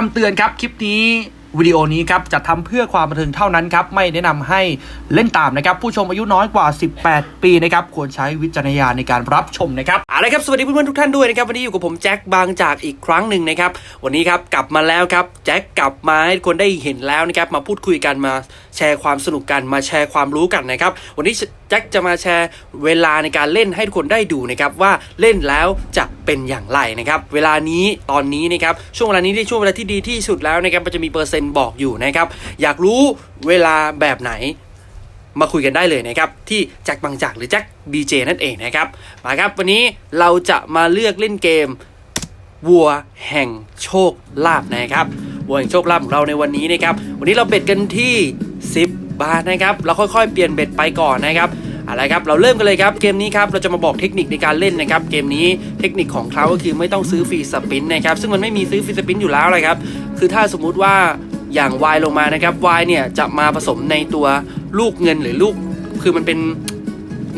คำเตือนครับ คลิปนี้วิดีโอนี้ครับจะทำเพื่อความบันเทิงเท่านั้นครับ ไม่แนะนำให้เล่นตามนะครับ ผู้ชมอายุน้อยกว่า 18 ปีนะครับ ควรใช้วิจารณญาณในการรับชมนะครับเอาละครับ สวัสดีเพื่อนๆทุกท่านด้วยนะครับ วันนี้อยู่กับผมแจ็คบางจากอีกครั้งหนึ่งนะครับ วันนี้ครับกลับมาแล้วครับ แจ็คกลับมาให้คนได้เห็นแล้วนะครับ มาพูดคุยกันมา แชร์ความสนุกกันมาแชร์ความรู้กันนะครับ วันนี้แจ็คจะมาแชร์เวลาในการเล่นให้ทุกคนได้ดูนะครับว่าเล่นแล้วจะเป็นอย่างไรนะครับ เวลานี้ตอนนี้นะครับช่วงเวลานี้ที่ช่วงเวลาที่ดีที่สุดแล้วนะครับมันจะมีเปอร์เซ็นต์บอกอยู่นะครับอยากรู้เวลาแบบไหนมาคุยกันได้เลยนะครับ ที่แจ็คบางจากหรือแจ็คบีเจนั่นเองนะครับมาครับวันนี้เราจะมาเลือกเล่นเกมวัวแห่งโชคลาภนะครับวัวแห่งโชคลาภของเราในวันนี้นะครับ วันนี้เราเบ็ดกันที่ บาทนะครับเราค่อยๆ เปลี่ยนเบ็ดไปก่อนนะครับอะไรครับเราเริ่มกันเลยครับเกมนี้ครับเราจะมาบอกเทคนิคในการเล่นนะครับเกมนี้เทคนิคของเขาก็คือไม่ต้องซื้อฟรีสปินนะครับซึ่งมันไม่มีซื้อฟรีสปินอยู่แล้วเลยครับคือถ้าสมมุติว่าอย่าง Y ลงมานะครับ Y เนี่ยจะมาผสมในตัวลูกเงินหรือลูกคือมันเป็น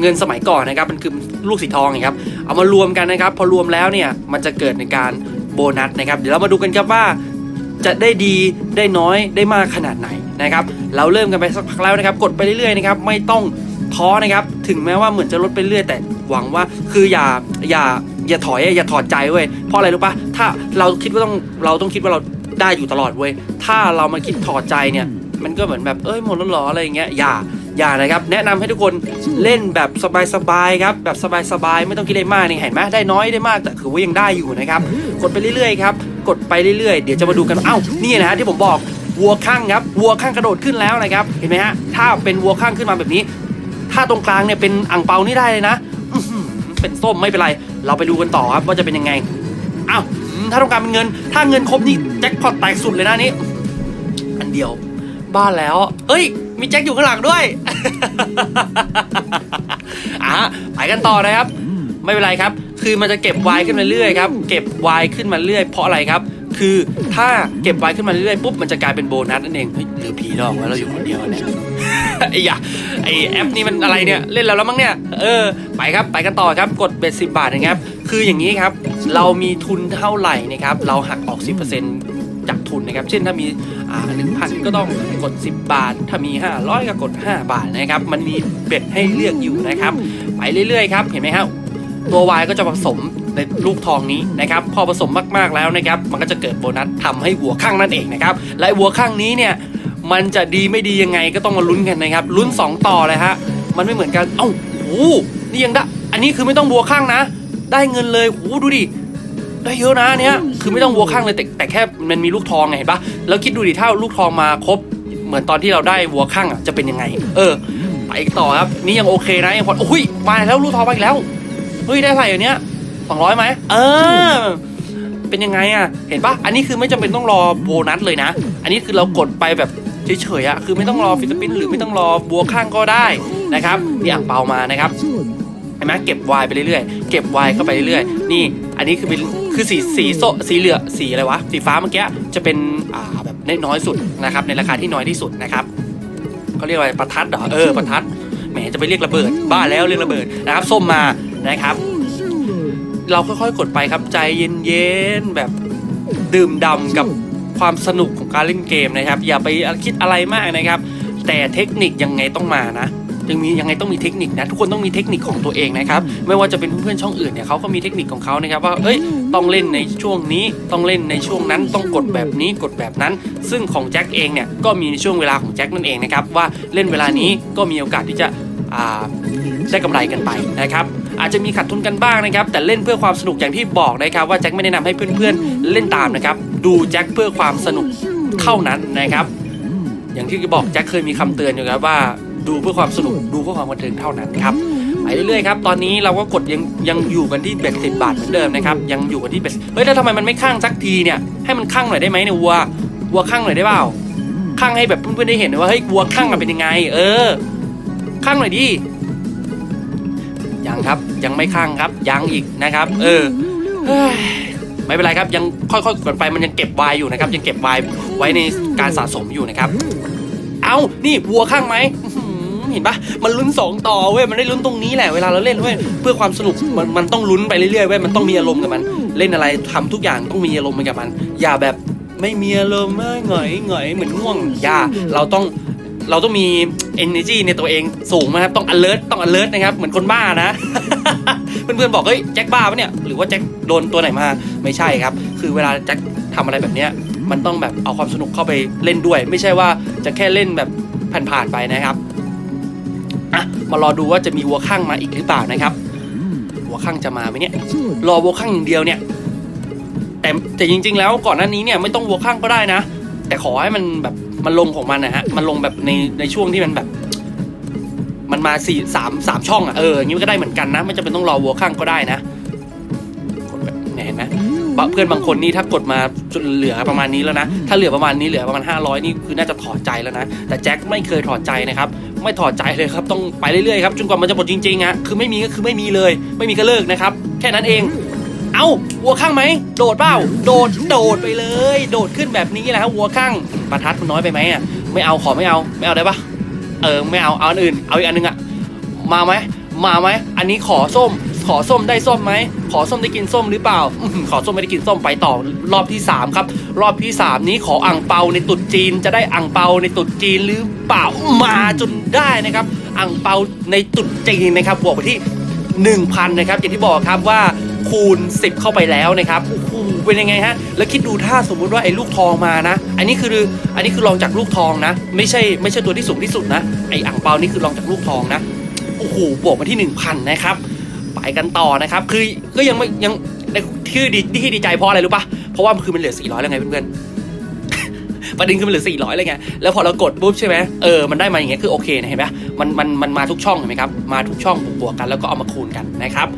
เงินสมัยก่อนนะครับมันคือลูกสีทองนะครับเอามารวมกันนะครับ พอรวมแล้วเนี่ยมันจะเกิดในการโบนัสนะครับเดี๋ยวเรามาดูกันครับว่า จะได้ดีได้น้อยได้มากขนาดไหนนะครับ เราเริ่มกันไปสักพักแล้วนะครับ กดไปเรื่อยๆนะครับไม่ต้องท้อนะครับ ถึงแม้ว่าเหมือนจะลดไปเรื่อยแต่หวังว่าคืออย่าอย่าอย่าถอยอย่าถอดใจเว้ยเพราะอะไรรู้ปะถ้าเราคิดว่าต้องเราต้องคิดว่าเราได้อยู่ตลอดเว้ยถ้าเรามาคิดถอดใจเนี่ย มันก็เหมือนแบบเอ้ยหมดแล้วหรออะไรอย่างเงี้ยอย่า อย่านะครับ แนะนำให้ทุกคนเล่นแบบสบายๆครับ แบบสบายๆ ไม่ต้องคิดอะไรมากนี่เห็นไหมได้น้อยได้มากแต่ถือว่ายังได้อยู่นะครับ กดไปเรื่อยๆครับ กดไปเรื่อยๆ เดี๋ยวจะมาดูกันเอ้านี่นะฮะที่ผมบอกวัวข้างครับวัวข้างกระโดดขึ้นแล้วนะครับ เห็นไหมฮะถ้าเป็นวัวข้างขึ้นมาแบบนี้ ถ้าตรงกลางเนี่ยเป็นอ่างเปานี่ได้เลยนะเป็นส้มไม่เป็นไร เราไปดูกันต่อครับว่าจะเป็นยังไงอ้าวถ้าต้องการเป็นเงิน ถ้าเงินครบนี่แจ็คพอตแตกสุดเลยนะนี่อันเดียว บ้านแล้ว เอ้ย มีแจ็คอยู่ข้างหลังด้วย อะไปกันต่อนะครับ ไม่เป็นไรครับ คือมันจะเก็บไวายขึ้นมาเรื่อยครับ เก็บไวายขึ้นมาเรื่อยเพราะอะไรครับ คือถ้าเก็บไวายขึ้นมาเรื่อยปุ๊บมันจะกลายเป็นโบนัสนั่นเองเฮ้ยหรือผีหลอกว่าเราอยู่คนเดียวเนี่ยไอ้ยะไอแอปนี่มันอะไรเนี่ยเล่นแล้วแล้วมั้งเนี่ยเออไปครับไปกันต่อครับกดเบ็ดสิบาทนะครับ คืออย่างนี้ครับ เรามีทุนเท่าไหร่นะครับเราหักออก 10%จากทุนนะครับ เช่นถ้ามี อ่าหนึ่งพันก็ต้องกด 10 บาท ถ้ามี 500 ก็กด 5 บาทนะครับ มันมีเบ็ดให้เลือกอยู่นะครับ ไปเรื่อยๆครับ เห็นไหมครับตัว Y ก็จะผสมในลูกทองนี้นะครับ พอผสมมากๆแล้วนะครับ มันก็จะเกิดโบนัสทำให้หัวข้างนั่นเองนะครับ และหัวข้างนี้เนี่ย มันจะดีไม่ดียังไงก็ต้องมาลุ้นกันนะครับ ลุ้น 2 ต่อเลยฮะ มันไม่เหมือนกัน เอ้าโหนี่ยังได้ อันนี้คือไม่ต้องบัวข้างนะ ได้เงินเลยโหดูดิ ได้เยอะนะเนี้ยคือไม่ต้องวัวข้างเลยแต่แต่แค่มันมีลูกทองไงเห็นปะแล้วคิดดูดิถ้าลูกทองมาครบเหมือนตอนที่เราได้วัวข้างอะจะเป็นยังไง เออไปอีกต่อครับนี่ยังโอเคนะยังพอโอ้ยมาแล้วลูกทองมาอีกแล้วเฮ้ยได้ไหร่อันเนี้ยสองร้อยไหมเออเป็นยังไงอะ เห็นปะอันนี้คือไม่จำเป็นต้องรอโบนัสเลยนะ อันนี้คือเรากดไปแบบเฉยๆอะ คือไม่ต้องรอฟิลิปปินส์หรือไม่ต้องรอบัวข้างก็ได้นะครับนี่อ่างเปามานะครับ เห็นไหมเก็บวายไปเรื่อยๆ เก็บวายเข้าไปเรื่อยๆ นี่ อันนี้คือเป็นคือสีสีโซสีเหลืองสีอะไรวะ สีฟ้าเมื่อกี้จะเป็นอ่าแบบน้อยสุดนะครับ ในราคาที่น้อยที่สุดนะครับเขาเรียกว่าประทัดเหรอเออประทัดแหมจะไปเรียกระเบิด บ้าแล้วเรียกระเบิดนะครับ ส้มมานะครับ เราค่อยๆกดไปครับใจเย็นๆแบบดื่มด่ำกับความสนุกของการเล่นเกมนะครับ อย่าไปคิดอะไรมากนะครับ แต่เทคนิคยังไงต้องมานะ ยังมียังไงต้องมีเทคนิคนะทุกคนต้องมีเทคนิคของตัวเองนะครับไม่ว่าจะเป็นเพื่อนๆช่องอื่นเนี่ยเขาก็มีเทคนิคของเขานะครับว่าเอ้ยต้องเล่นในช่วงนี้ต้องเล่นในช่วงนั้นต้องกดแบบนี้กดแบบนั้น ซึ่งของแจ็คเองเนี่ยก็มีในช่วงเวลาของแจ็คนั่นเองนะครับว่าเล่นเวลานี้ก็มีโอกาสที่จะอ่าได้กำไรกันไปนะครับอาจจะมีขาดทุนกันบ้างนะครับ แต่เล่นเพื่อความสนุกอย่างที่บอกนะครับ ว่าแจ็คไม่แนะนำให้เพื่อนๆเล่นตามนะครับ ดูแจ็คเพื่อความสนุกเท่านั้นนะครับ อย่างที่บอกแจ็คเคยมีคำเตือนอยู่ครับว่า ดูเพื่อความสนุกดูเพื่อความบันเทิงเท่านั้นครับไปเรื่อยๆครับตอนนี้เราก็กดยังยังอยู่กันที่เบ็ดสิบบาทเหมือนเดิมนะครับยังอยู่กันที่เบ็ดเฮ้ยแล้วทำไมมันไม่ข้างสักทีเนี่ยให้มันข้างหน่อยได้ไหมเนี่ยวัววัวข้างหน่อยได้เปล่าข้างให้แบบเพื่อนๆได้เห็นว่าเฮ้ยวัวข้างมันเป็นยังไง เออข้างหน่อยดิยังครับยังไม่ข้างครับยังอีกนะครับ เออเฮ้ยไม่เป็นไรครับยังค่อยๆกดไปมันยังเก็บไวายอยู่นะครับ ยังเก็บไวายไว้ในการสะสมอยู่นะครับ เอานี่วัวข้างไหมอื้อหือ เห็นปะมันลุ้นสองต่อเว้ยมันได้ลุ้นตรงนี้แหละเวลาเราเล่นเว้ยเพื่อความสนุกมันมันต้องลุ้นไปเรื่อยๆเว้ยมันต้องมีอารมณ์กับมัน เล่นอะไรทำทุกอย่างต้องมีอารมณ์ไปกับมัน อย่าแบบไม่มีอารมณ์ไม่หงอยหงอยเหมือนง่วงอย่าเราต้องเราต้องมี energy ในตัวเองสูงนะครับ ต้อง alert ต้อง alert นะครับ เหมือนคนบ้านะ เพื่อนๆบอก เฮ้ย แจ็คบ้าปะเนี่ย หรือว่าแจ็คโดนตัวไหนมา ไม่ใช่ครับ คือเวลาแจ็คทำอะไรแบบเนี้ย มันต้องแบบเอาความสนุกเข้าไปเล่นด้วย ไม่ใช่ว่าจะแค่เล่นแบบผ่านๆไปนะครับ มารอดูว่าจะมีวัวข้างมาอีกหรือเปล่านะครับ วัวข้างจะมาไหมเนี่ย รอวัวข้างอย่างเดียวเนี่ย แต่แต่จริง ๆ แล้วก่อนหน้านี้เนี่ยไม่ต้องวัวข้างก็ได้นะ แต่ขอให้มันแบบมันลงของมันนะฮะ มันลงแบบในในช่วงที่มันแบบ มันมาสี่สามสามช่องอะเอออย่างนี้มันก็ได้เหมือนกันนะ ไม่จำเป็นต้องรอวัวข้างก็ได้นะกดแบบเนี่ยเห็นไหมเพื่อนบางคนนี่ถ้ากดมาจนเหลือประมาณนี้แล้วนะ ถ้าเหลือประมาณนี้เหลือประมาณ 500 นี่คือน่าจะถอดใจแล้วนะ แต่แจ็คไม่เคยถอดใจนะครับ ไม่ถอดใจเลยครับต้องไปเรื่อยๆครับจนกว่ามันจะหมดจริงๆอะคือไม่มีก็คือไม่มีเลย ไม่มีก็เลิกนะครับ แค่นั้นเอง เอ้าวัวข้างไหมโดดเปล่าโดดโดดไปเลย โดดขึ้นแบบนี้แหละครับวัวข้างประทัดมันน้อยไปไหมอะไม่เอาขอไม่เอาไม่เอาได้ปะเออไม่เอาเอาอันอื่น เอาอีกอันนึงอะมาไหมมาไหมอันนี้ขอส้ม ขอส้มได้ส้มไหม ขอส้มได้กินส้มหรือเปล่าอขอส้มไม่ได้กินส้มไปต่อรอบที่สามครับ รอบที่สามนี้ขออ่างเปาในตุดจีน จะได้อ่างเปาในตุดจีนหรือเปล่ามาจนได้นะครับอ่างเปาในตุดจีนนะครับบวกไปที่ 1,000นะครับอย่างที่บอกครับว่าคูณ 10 เข้าไปแล้วนะครับโอ้โหเป็นยังไงฮะ แล้วคิดดูถ้าสมมุติว่าไอ้ลูกทองมานะ อันนี้คืออันนี้คือรองจากลูกทองนะ ไม่ใช่ไม่ใช่ตัวที่สูงที่สุดนะ ไอ้อ่างเปานี่คือรองจากลูกทองนะ โอ้โห บวกมาที่ 1,000 นะครับ ไปกันต่อนะครับ คือก็ยังไม่ยังที่ดีที่ดีใจเพราะอะไรรู้ปะเพราะว่าคือมันเหลือ 400 แล้วไงเพื่อนๆประเด็นคือมันเหลือ 400เลยไงแล้วพอเรากดปุ๊บใช่ไหมเออมันได้มาอย่างเงี้ยคือโอเคนะเห็นไหมมันมันมันมาทุกช่องเห็นไหมครับมาทุกช่องบวกๆกันแล้วก็เอามาคูณกันนะครับ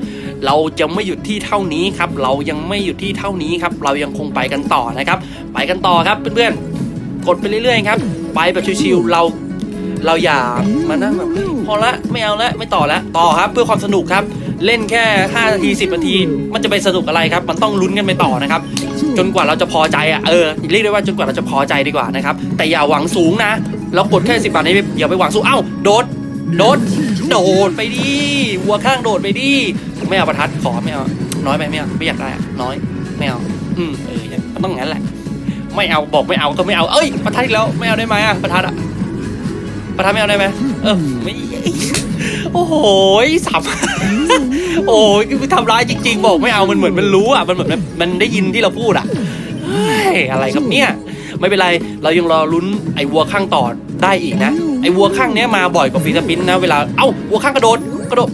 เราจะไม่หยุดที่เท่านี้ครับ เรายังไม่หยุดที่เท่านี้ครับ เรายังคงไปกันต่อนะครับ ไปกันต่อครับเพื่อนๆ กดไปเรื่อยๆครับ ไปแบบชิวๆ เรา เราอย่ามานั่งแบบพอละ ไม่เอาละ ไม่ต่อละ ต่อครับ เพื่อความสนุกครับ เล่นแค่5นาที10นาที มันจะไปสนุกอะไรครับ มันต้องลุ้นกันไปต่อนะครับ จนกว่าเราจะพอใจอะเออเรียกได้ว่าจนกว่าเราจะพอใจดีกว่านะครับ แต่อย่าหวังสูงนะเรากดแค่สิบบาทนี้อย่าไปหวังสูงเอ้าโดดโดดโดดไปดิวัวข้างโดดไปดิไม่เอาประทัดขอไม่เอาน้อยไปไม่เอาไม่อยากได้น้อยไม่เอาอืมเออมันต้องงั้นแหละ ไม่เอาบอกไม่เอาก็ไม่เอาเอ้ยประทัดอีกแล้วไม่เอาได้ไหมอะประทัดอะประทัดไม่เอาได้ไหมเออไม่ โอ้โหสับโอ้ยคือทำร้ายจริง ๆ บอกไม่เอามันเหมือนมันรู้อะมันเหมือนมันมันได้ยินที่เราพูดอะเฮ้ยอะไรครับเนี่ยไม่เป็นไร เรายังรอลุ้นไอ้วัวข้างต่อได้อีกนะ ไอ้วัวข้างเนี้ยมาบ่อยกว่าฟีสปินนะ เวลา เอ้า วัวข้างกระโดด กระโดด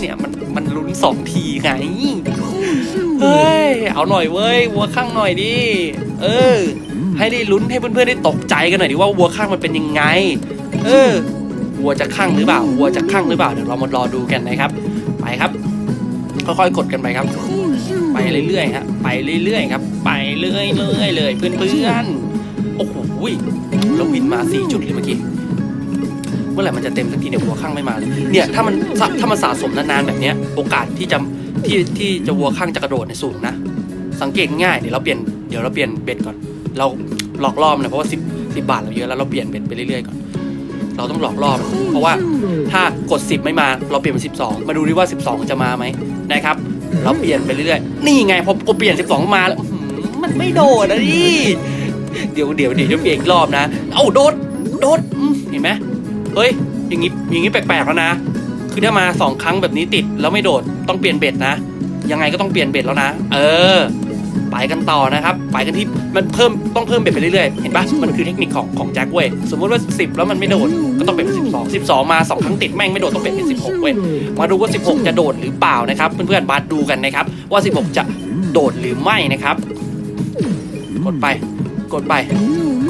เนี่ยมันมันลุ้นสองทีไง เฮ้ย เอาหน่อยเว้ย วัวข้างหน่อยดิ เออ ให้ได้ลุ้นให้เพื่อนๆได้ตกใจกันหน่อยดิว่าวัวข้างมันเป็นยังไง เออ วัวจะข้างหรือเปล่าวัวจะข้างหรือเปล่าเดี๋ยวเรามารอดูกันนะครับ ไปครับค่อยๆกดกันไปครับ ไปเรื่อยๆครับไปเรื่อยๆครับ ไปเรื่อยๆเลยเพื่อนๆโอ้โหแล้ววินมาสี่จุดเลยเมื่อกี้เมื่อไหร่มันจะเต็มสักทีเนี่ยวัวข้างไม่มาเลยเนี่ยถ้ามันถ้ามันสะสมนานๆแบบเนี้ย โอกาสที่จะที่ที่จะวัวข้างจะกระโดดในสูงนะสังเกตง่ายเดี๋ยวเราเปลี่ยนเดี๋ยวเราเปลี่ยนเบ็ดก่อน เราหลอกล่อมนนะเพราะว่าสิบสิบบาทเราเยอะแล้วเราเปลี่ยนเบ็ดไปเรื่อยๆก่อน เราต้องหลอกล่อมันเพราะว่าถ้ากด 10 ไม่มาเราเปลี่ยนเป็น 12 มาดูดิว่า 12 จะมาไหมนะครับ เราเปลี่ยนไปเรื่อยๆ นี่ไงพอกดเปลี่ยน 12 มาแล้วมันไม่โดดนะดิเดี๋ยวเดี๋ยวเดี๋ยวจะเปลี่ยนอีกรอบนะ เอ้าโดดโดดเห็นไหมเฮ้ยอย่างงี้อย่างงี้แปลกๆแล้วนะคือถ้ามาสองครั้งแบบนี้ติดแล้วไม่โดดต้องเปลี่ยนเบ็ดนะ ยังไงก็ต้องเปลี่ยนเบ็ดแล้วนะ เออ ไปกันต่อนะครับไปกันที่มันเพิ่มต้องเพิ่มเบ็ดไปเรื่อยๆ เห็นปะมันคือเทคนิคของของแจ็คเว้ยสมมติว่า 10 แล้วมันไม่โดดก็ต้องเป็นเป็น12 12 มา 2 ครั้งติดแม่งไม่โดดต้องเป็นเป็น16เว้ยมาดูว่า 16 จะโดดหรือเปล่านะครับ เพื่อนๆมาดูกันนะครับ ว่า 16 จะโดดหรือไม่นะครับ กดไป กดไป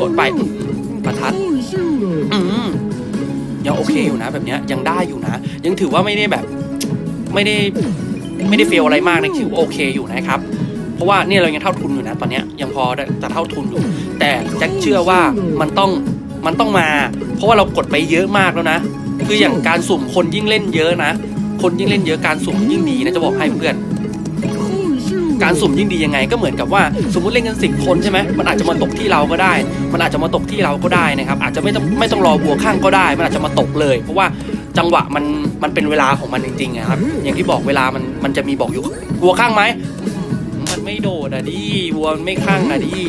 กดไปประทัดยังโอเคอยู่นะ แบบเนี้ยยังได้อยู่นะ ยังถือว่าไม่ได้แบบ ไม่ได้ไม่ได้เฟลอะไรมากนะถือว่าโอเคอยู่นะครับ เพราะว่าเนี่ยเรายังเท่าทุนอยู่นะตอนเนี้ยยังพอได้จะเท่าทุนอยู่ แต่แจ็คเชื่อว่ามันต้องมันต้องมา เพราะว่าเรากดไปเยอะมากแล้วนะ คืออย่างการสุ่มคนยิ่งเล่นเยอะนะ คนยิ่งเล่นเยอะการสุ่มยิ่งดีนะจะบอกให้เพื่อนการสุ่มยิ่งดียังไงก็เหมือนกับว่าสมมติเล่นกันสิบคนใช่ไหมมันอาจจะมาตกที่เราก็ได้ มันอาจจะมาตกที่เราก็ได้นะครับ อาจจะไม่ต้องไม่ต้องรอบัวข้างก็ได้ มันอาจจะมาตกเลย เพราะว่าจังหวะมันมันเป็นเวลาของมันจริงๆอะครับอย่างที่บอกเวลามันมันจะมีบอกอยู่บัวข้างไหม มันไม่โดดอะดิวัวมันไม่ข้างอะดิ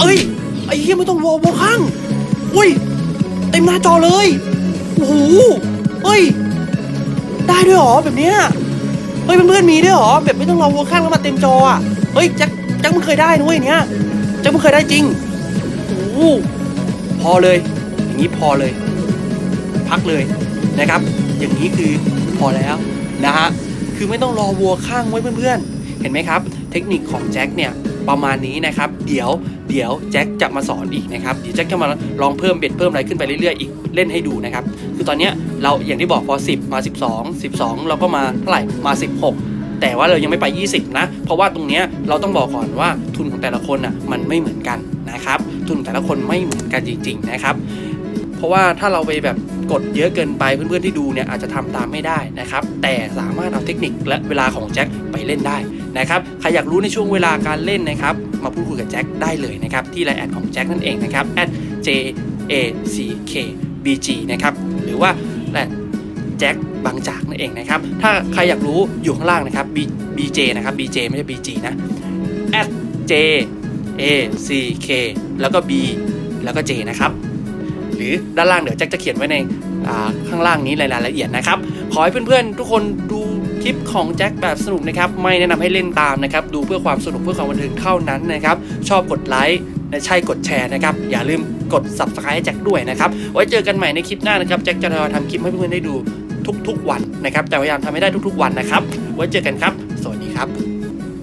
เอ้ยไอ้เหี้ยไม่ต้องวัววัวข้างอุ้ยเต็มหน้าจอเลยโอ้โหเฮ้ยได้ด้วยเหรอแบบเนี้ยเฮ้ยเพื่อนๆมีด้วยเหรอแบบไม่ต้องรอวัวข้างแล้วมาเต็มจออะเฮ้ยแจ็คแจ็คมึงเคยได้นะเว้ยเนี้ยแจ็คมึงเคยได้จริงโอ้โหพอเลย อย่างนี้พอเลย พักเลยนะครับ อย่างนี้คือพอแล้วนะฮะคือไม่ต้องรอวัวข้างไว้เพื่อนๆเห็นไหมครับ ทคนิคของแจ็คเนี่ยประมาณนี้นะครับ เดี๋ยวเดี๋ยวแจ็คจะมาสอนอีกนะครับเดี๋ยวแจ็คจะมาลองเพิ่มเบ็ดเพิ่มอะไรขึ้นไปเรื่อยๆอีกเล่นให้ดูนะครับ คือตอนนี้เราอย่างที่บอกพอ 10 มา 12 12 เราก็มาเท่าไหร่มา 16 แต่ว่าเรายังไม่ไป 20 นะ เพราะว่าตรงนี้เราต้องบอกก่อนว่าทุนของแต่ละคนอะมันไม่เหมือนกันนะครับ ทุนแต่ละคนไม่เหมือนกันจริง ๆ นะครับ เพราะว่าถ้าเราไปแบบกดเยอะเกินไปเพื่อนๆที่ดูเนี่ยอาจจะทำตามไม่ได้นะครับ แต่สามารถเอาเทคนิคและเวลาของแจ็คไปเล่นได้ นะครับใครอยากรู้ในช่วงเวลาการเล่นนะครับ มาพูดคุยกับแจ็คได้เลยนะครับ ที่ไลน์แอดของแจ็คนั่นเองนะครับ j a c k b g นะครับ หรือว่าแแจ็คบางจากนั่นเองนะครับ ถ้าใครอยากรู้อยู่ข้างล่างนะครับ B b j นะครับ b j ไม่ใช่ b g นะ j a c k แล้วก็ b แล้วก็ j นะครับ หรือด้านล่างเดี๋ยวแจ็คจะเขียนไว้ในข้างล่างนี้รายละเอียดนะครับ ขอให้เพื่อนๆ ทุกคนดู ลิปของแจ็คแบบสนุกนะครับไม่แนะนำให้เล่นตามนะครับดูเพื่อความสนุกเพื่อความบันเทิงเท่านั้นนะครับชอบกดไลค์และใช่กดแชร์นะครับอย่าลืมกด subscribe แจ็คด้วยนะครับไว้เจอกันใหม่ในคลิปหน้านะครับแจ็คจะทำคลิปให้เพื่อนๆได้ดูทุกๆวันนะครับแต่พยายามทำให้ได้ทุกๆวันนะครับ ไว้เจอกันครับ สวัสดีครับ